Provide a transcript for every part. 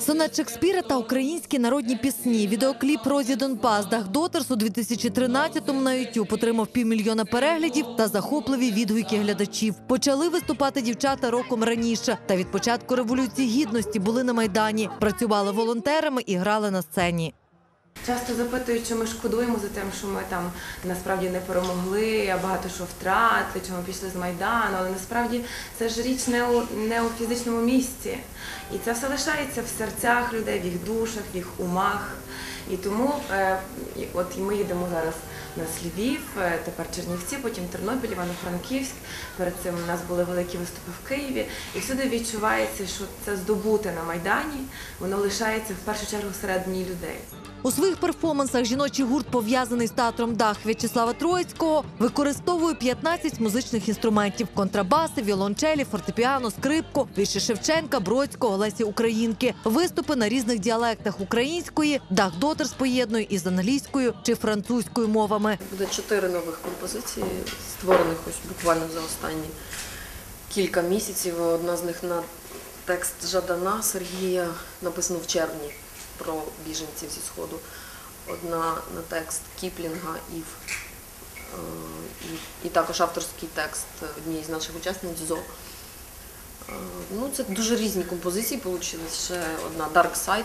Сонет Шекспіра та українські народні пісні. Відеокліп Розі Донбас Дах Дотерс у 2013-му на YouTube отримав півмільйона переглядів та захопливі відгуки глядачів. Почали виступати дівчата роком раніше. Та від початку революції гідності були на майдані, працювали волонтерами і грали на сцені. Часто запитують, чи ми шкодуємо за тим, що ми там насправді не перемогли, а багато що втратили, чому пішли з Майдану. Але насправді це ж річ не у, не у фізичному місці. І це все лишається в серцях людей, в їх душах, в їх умах. І тому е, от ми їдемо зараз на Львів, е, тепер Чернівці, потім Тернопіль, Івано-Франківськ. Перед цим у нас були великі виступи в Києві. І всюди відчувається, що це здобуте на Майдані, воно лишається в першу чергу всередині людей. У своїх перформансах жіночий гурт, пов'язаний з театром Дах В'ячеслава Троїцького, використовує 15 музичних інструментів: контрабаси, віолончелі, фортепіано, скрипку, вірші Шевченка, Бродського, Лесі Українки. Виступи на різних діалектах української, Дах Дотерс поєднує із англійською чи французькою мовами. Буде чотири нових композиції, створених ось буквально за останні кілька місяців. Одна з них на текст Жадана Сергія написано в червні про біженців зі Сходу. Одна на текст Кіплінга Ів. Е, І, і також авторський текст однієї з наших учасниць Зо. Е, Ну, це дуже різні композиції вийшли. Ще одна Dark Side,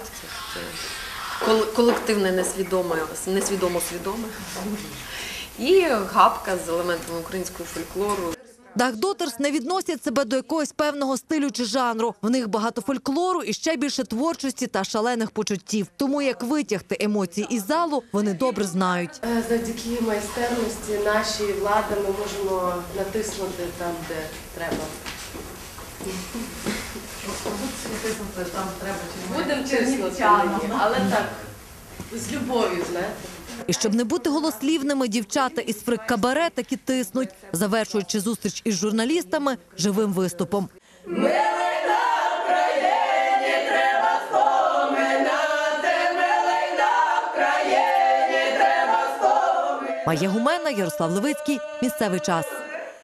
це, колективне несвідоме, несвідомо свідоме. І гапка з елементами українського фольклору. Дах Дотерс не відносять себе до якогось певного стилю чи жанру. В них багато фольклору і ще більше творчості та шалених почуттів. Тому як витягти емоції із залу, вони добре знають. Е, Завдяки майстерності нашої влади ми можемо натиснути там, де треба. Будемо тиснути, але так, з любов'ю, знаєте. І щоб не бути голослівними, дівчата із фрик кабаре таки тиснуть, завершуючи зустріч із журналістами живим виступом. Майя Гумена, Ярослав Левицький. Місцевий час.